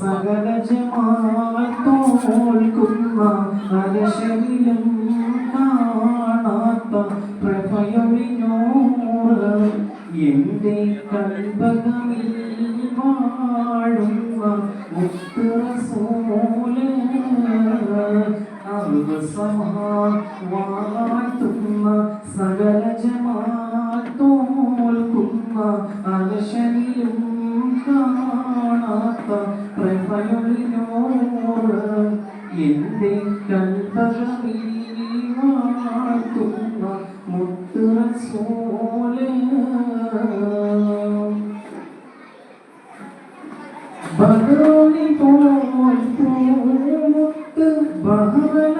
സകല ജമാൽത്തോൽക്കുന്ന അരശനിലും കാണാത്ത പ്രഭയൊളിഞ്ഞോറ് എന്റെ കൽപകമിൽ വാഴുന്ന മുത്തുറസൂൽ വാഴ്ത്തുന്ന ബഹറോണി പോൽ പൂമുത്ത് ബഹറലയാം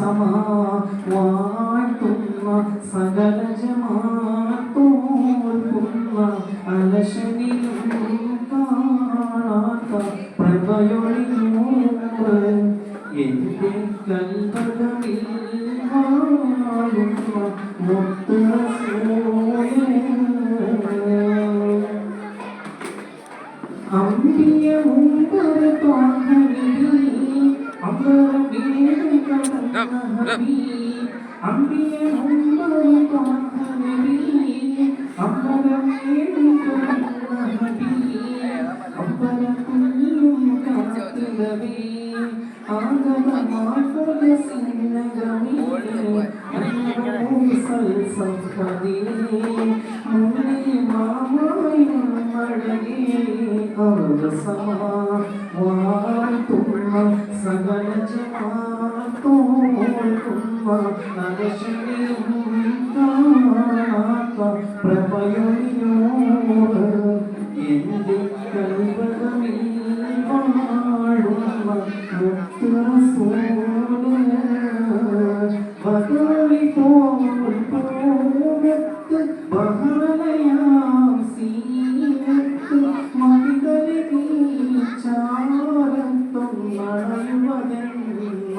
സമ വാഴ്ത്തുന്ന സകല ജമാത്തോൽക്കുന്ന അലശനിലും കാണാത്ത പ്രഭയൊളിനൂറ് എന്റെ കൽപകമിൽ വാഴുന്ന മുത്തുറസൂലേ അമ്പിയ മുമ്പ് തോന്നലി سما وارتم سبل جماعتهم കാണാത്ത എന്റെ കൽവകമിൽ വാഴുന്ന മുത്തുറസൂൽ ബദറി പോൽ സീനത്ത് മഹിതലി നീച്ചാരത്തും മഴയുവതെന്ന